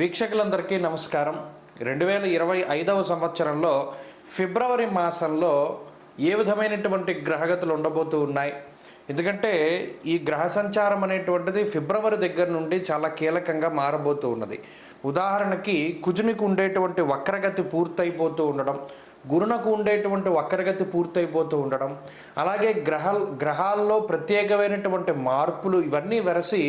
వీక్షకులందరికీ నమస్కారం. రెండు వేల ఇరవై ఐదవ సంవత్సరంలో ఫిబ్రవరి మాసంలో ఏ విధమైనటువంటి గ్రహగతులు ఉండబోతూ ఉన్నాయి? ఎందుకంటే ఈ గ్రహ సంచారం అనేటువంటిది ఫిబ్రవరి దగ్గర నుండి చాలా కీలకంగా మారబోతూ ఉన్నది. ఉదాహరణకి కుజునికి ఉండేటువంటి వక్రగతి పూర్తయిపోతూ ఉండడం గురునకు ఉండేటువంటి వక్రగతి పూర్తయిపోతూ ఉండడం అలాగే గ్రహ గ్రహాల్లో ప్రత్యేకమైనటువంటి మార్పులు ఇవన్నీ వెరసి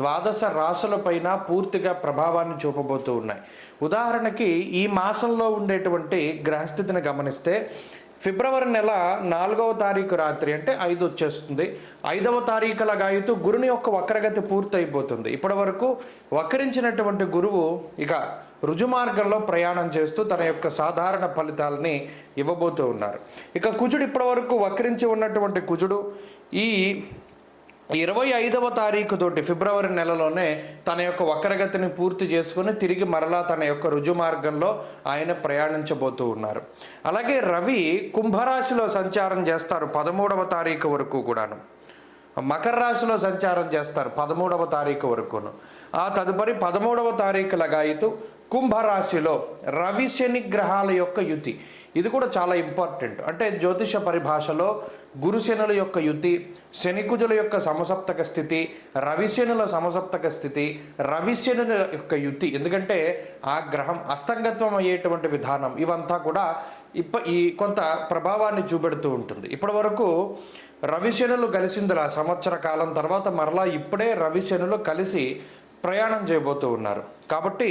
ద్వాదశ రాశులపైన పూర్తిగా ప్రభావాన్ని చూపబోతూ ఉన్నాయి. ఉదాహరణకి ఈ మాసంలో ఉండేటువంటి గ్రహస్థితిని గమనిస్తే ఫిబ్రవరి నెల నాలుగవ తారీఖు రాత్రి అంటే ఐదు వచ్చేస్తుంది. ఐదవ తారీఖుల గాయతూ గురుని యొక్క వక్రగతి పూర్తయిపోతుంది. ఇప్పటి వరకు వక్రించినటువంటి గురువు ఇక రుజుమార్గంలో ప్రయాణం చేస్తూ తన యొక్క సాధారణ ఫలితాలని ఇవ్వబోతూ ఉన్నారు. ఇక కుజుడు ఇప్పటి వరకు వక్రించి ఉన్నటువంటి కుజుడు ఈ ఇరవై ఐదవ తారీఖు తోటి ఫిబ్రవరి నెలలోనే తన యొక్క వక్రగతిని పూర్తి చేసుకుని తిరిగి మరలా తన యొక్క రుజు మార్గంలో ఆయన ప్రయాణించబోతూ ఉన్నారు. అలాగే రవి కుంభరాశిలో సంచారం చేస్తారు పదమూడవ తారీఖు వరకు కూడాను. మకర రాశిలో సంచారం చేస్తారు పదమూడవ తారీఖు వరకును. ఆ తదుపరి పదమూడవ తారీఖు లగాయితూ కుంభరాశిలో రవి శని గ్రహాల యొక్క యుతి. ఇది కూడా చాలా ఇంపార్టెంట్. అంటే జ్యోతిష పరిభాషలో గురుశనుల యొక్క యుతి శనికుజుల యొక్క సమసప్తక స్థితి రవిశనుల సమసప్తక స్థితి రవిశనుల యొక్క యుతి. ఎందుకంటే ఆ గ్రహం అస్తంగత్వం అయ్యేటువంటి విధానం ఇవంతా కూడా ఇప్ప ఈ కొంత ప్రభావాన్ని చూపెడుతూ ఉంటుంది. ఇప్పటి వరకు రవిశనులు కలిసిందిలా సంవత్సర కాలం తర్వాత మరలా ఇప్పుడే రవిశనులు కలిసి ప్రయాణం చేయబోతూ ఉన్నారు. కాబట్టి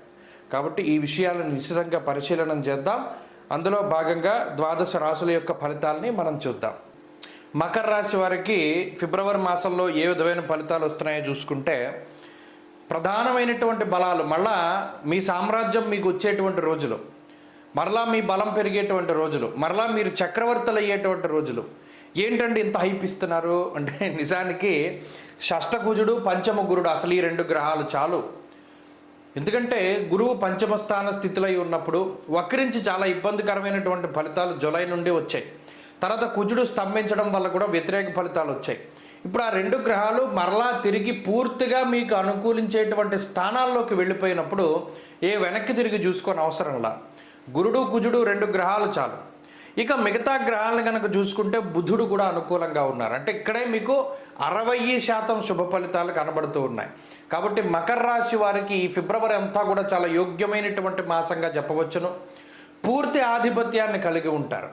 కాబట్టి ఈ విషయాలను నిశ్చితంగా పరిశీలన చేద్దాం. అందులో భాగంగా ద్వాదశ రాశుల యొక్క ఫలితాలని మనం చూద్దాం. మకర రాశి వారికి ఫిబ్రవరి మాసంలో ఏ విధమైన ఫలితాలు వస్తున్నాయో చూసుకుంటే ప్రధానమైనటువంటి బలాలు మళ్ళా మీ సామ్రాజ్యం మీకు వచ్చేటువంటి రోజులు మరలా మీ బలం పెరిగేటువంటి రోజులు మరలా మీరు చక్రవర్తులు అయ్యేటువంటి రోజులు. ఏంటండి ఇంత హైప్ ఇస్తున్నారు? అంటే నిజానికి షష్టకుజుడు పంచమ గురుడు అసలు ఈ రెండు గ్రహాలు చాలు. ఎందుకంటే గురువు పంచమ స్థాన స్థితిలో ఉన్నప్పుడు వక్రించి చాలా ఇబ్బందికరమైనటువంటి ఫలితాలు జులై నుండి వచ్చాయి. తర్వాత కుజుడు స్తంభించడం వల్ల కూడా వ్యతిరేక ఫలితాలు వచ్చాయి. ఇప్పుడు ఆ రెండు గ్రహాలు మరలా తిరిగి పూర్తిగా మీకు అనుకూలించేటువంటి స్థానాల్లోకి వెళ్ళిపోయినప్పుడు ఏ వెనక్కి తిరిగి చూసుకొని అవసరంలా గురుడు కుజుడు రెండు గ్రహాలు చాలు. ఇక మిగతా గ్రహాలను కనుక చూసుకుంటే బుధుడు కూడా అనుకూలంగా ఉన్నారు. అంటే ఇక్కడే మీకు అరవై శాతం శుభ ఫలితాలు కనబడుతూ ఉన్నాయి. కాబట్టి మకర రాశి వారికి ఈ ఫిబ్రవరి అంతా కూడా చాలా యోగ్యమైనటువంటి మాసంగా చెప్పవచ్చును. పూర్తి ఆధిపత్యాన్ని కలిగి ఉంటారు.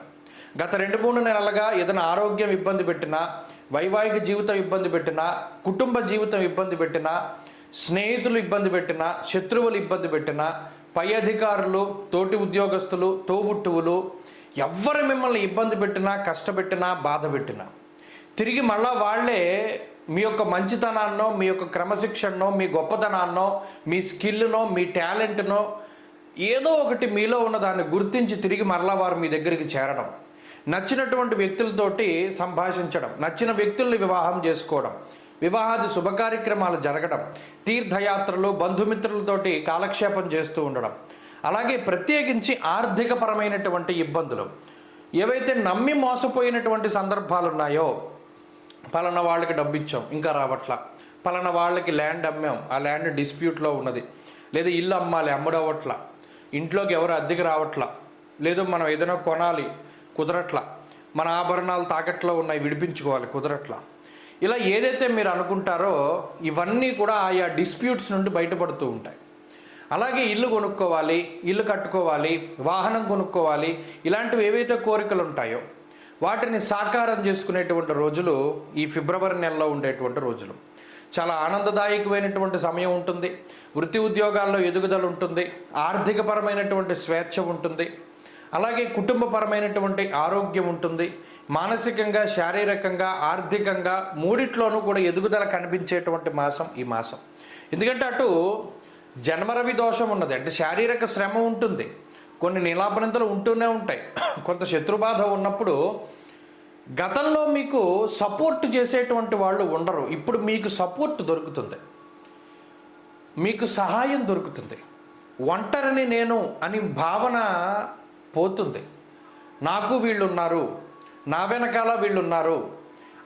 గత రెండు మూడు నెలలుగా ఏదైనా ఆరోగ్యం ఇబ్బంది పెట్టినా వైవాహిక జీవితం ఇబ్బంది పెట్టినా కుటుంబ జీవితం ఇబ్బంది పెట్టినా స్నేహితులు ఇబ్బంది పెట్టినా శత్రువులు ఇబ్బంది పెట్టినా పై అధికారులు తోటి ఉద్యోగస్తులు తోబుట్టువులు ఎవ్వరు మిమ్మల్ని ఇబ్బంది పెట్టినా కష్టపెట్టినా బాధ పెట్టినా. తిరిగి మళ్ళా వాళ్ళే మీ యొక్క మంచితనాన్నో మీ యొక్క క్రమశిక్షణనో మీ గొప్పతనాన్నో మీ స్కిల్నో మీ టాలెంట్నో ఏదో ఒకటి మీలో ఉన్న దాన్ని గుర్తించి తిరిగి మరలా వారు మీ దగ్గరికి చేరడం. నచ్చినటువంటి వ్యక్తులతోటి సంభాషించడం. నచ్చిన వ్యక్తుల్ని వివాహం చేసుకోవడం. వివాహాది శుభకార్యక్రమాలు జరగడం. తీర్థయాత్రలు బంధుమిత్రులతోటి కాలక్షేపం చేస్తూ ఉండడం. అలాగే ప్రత్యేకించి ఆర్థికపరమైనటువంటి ఇబ్బందులు. ఏవైతే నమ్మి మోసపోయినటువంటి సందర్భాలు ఉన్నాయో పలానా వాళ్ళకి డబ్బు ఇచ్చాం ఇంకా రావట్లా. పలానా వాళ్ళకి ల్యాండ్ అమ్మాం ఆ ల్యాండ్ డిస్ప్యూట్లో ఉన్నది. లేదా ఇల్లు అమ్మాలి అమ్ముడవట్లా ఇంట్లోకి ఎవరు అద్దెకి రావట్లా. లేదు మనం ఏదైనా కొనాలి కుదరట్లా. మన ఆభరణాలు తాకట్లో ఉన్నాయి విడిపించుకోవాలి కుదరట్లా. ఇలా ఏదైతే మీరు అనుకుంటారో ఇవన్నీ కూడా ఆయా డిస్ప్యూట్స్ నుండి బయటపడుతూ ఉంటాయి. అలాగే ఇల్లు కొనుక్కోవాలి ఇల్లు కట్టుకోవాలి వాహనం కొనుక్కోవాలి ఇలాంటివి ఏవైతే కోరికలు ఉంటాయో వాటిని సాకారం చేసుకునేటువంటి రోజులు ఈ ఫిబ్రవరి నెలలో ఉండేటువంటి రోజులు. చాలా ఆనందదాయకమైనటువంటి సమయం ఉంటుంది వృత్తి ఉద్యోగాల్లో ఎదుగుదల ఉంటుంది ఆర్థికపరమైనటువంటి స్వేచ్ఛ ఉంటుంది అలాగే కుటుంబపరమైనటువంటి ఆరోగ్యం ఉంటుంది మానసికంగా శారీరకంగా ఆర్థికంగా మూడిట్లోనూ కూడా ఎదుగుదల కనిపించేటువంటి మాసం ఈ మాసం. ఎందుకంటే అటు జన్మరవి దోషం ఉన్నది. అంటే శారీరక శ్రమ ఉంటుంది. కొన్ని నిలాపనింతలు ఉంటూనే ఉంటాయి. కొంత శత్రుబాధ ఉన్నప్పుడు గతంలో మీకు సపోర్ట్ చేసేటువంటి వాళ్ళు ఉండరు. ఇప్పుడు మీకు సపోర్ట్ దొరుకుతుంది. మీకు సహాయం దొరుకుతుంది. ఒంటరిని నేను అని భావన పోతుంది. నాకు వీళ్ళు ఉన్నారు నా వెనకాల వీళ్ళు ఉన్నారు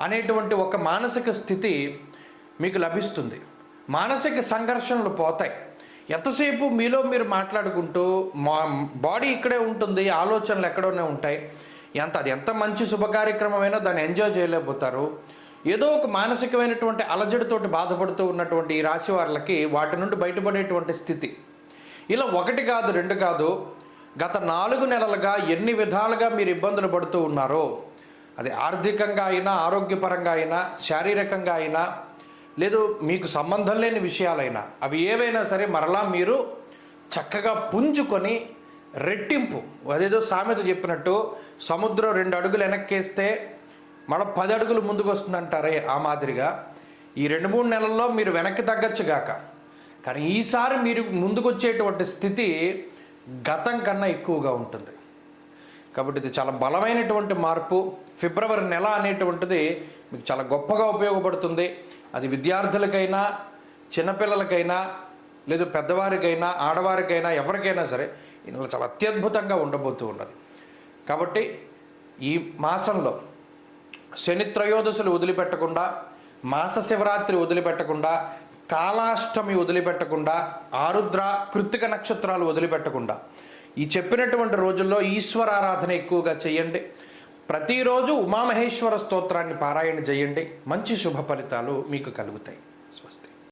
అనేటువంటి ఒక మానసిక స్థితి మీకు లభిస్తుంది. మానసిక సంఘర్షణలు పోతాయి. ఎంతసేపు మీలో మీరు మాట్లాడుకుంటూ మా బాడీ ఇక్కడే ఉంటుంది ఆలోచనలు ఎక్కడోనే ఉంటాయి. ఎంత అది ఎంత మంచి శుభకార్యక్రమమైనా దాన్ని ఎంజాయ్ చేయలేకపోతారు. ఏదో ఒక మానసికమైనటువంటి అలజడితోటి బాధపడుతూ ఉన్నటువంటి ఈ రాశి వాళ్ళకి వాటి నుండి బయటపడేటువంటి స్థితి. ఇలా ఒకటి కాదు రెండు కాదు గత నాలుగు నెలలుగా ఎన్ని విధాలుగా మీరు ఇబ్బందులు పడుతూ ఉన్నారో అది ఆర్థికంగా అయినా ఆరోగ్యపరంగా అయినా శారీరకంగా అయినా లేదు మీకు సంబంధం లేని విషయాలైనా అవి ఏవైనా సరే మరలా మీరు చక్కగా పుంజుకొని రెట్టింపు అదేదో సామెత చెప్పినట్టు సముద్రం రెండు అడుగులు వెనక్కేస్తే మళ్ళీ పది అడుగులు ముందుకు వస్తుందంటారే ఆ మాదిరిగా. ఈ రెండు మూడు నెలల్లో మీరు వెనక్కి తగ్గచ్చు గాక. కానీ ఈసారి మీరు ముందుకొచ్చేటువంటి స్థితి గతం కన్నా ఎక్కువగా ఉంటుంది. కాబట్టి ఇది చాలా బలమైనటువంటి మార్పు. ఫిబ్రవరి నెల అనేటువంటిది మీకు చాలా గొప్పగా ఉపయోగపడుతుంది. అది విద్యార్థులకైనా చిన్నపిల్లలకైనా లేదు పెద్దవారికైనా ఆడవారికైనా ఎవరికైనా సరే ఇందులో చాలా అత్యద్భుతంగా ఉండబోతూ ఉన్నది. కాబట్టి ఈ మాసంలో శని త్రయోదశులు వదిలిపెట్టకుండా మాస శివరాత్రి వదిలిపెట్టకుండా కాలాష్టమి వదిలిపెట్టకుండా ఆరుద్ర కృత్తిక నక్షత్రాలు వదిలిపెట్టకుండా ఈ చెప్పినటువంటి రోజుల్లో ఈశ్వరారాధన ఎక్కువగా చేయండి. ప్రతిరోజు ఉమామహేశ్వర స్తోత్రాన్ని పారాయణ చేయండి. మంచి శుభ ఫలితాలు మీకు కలుగుతాయి.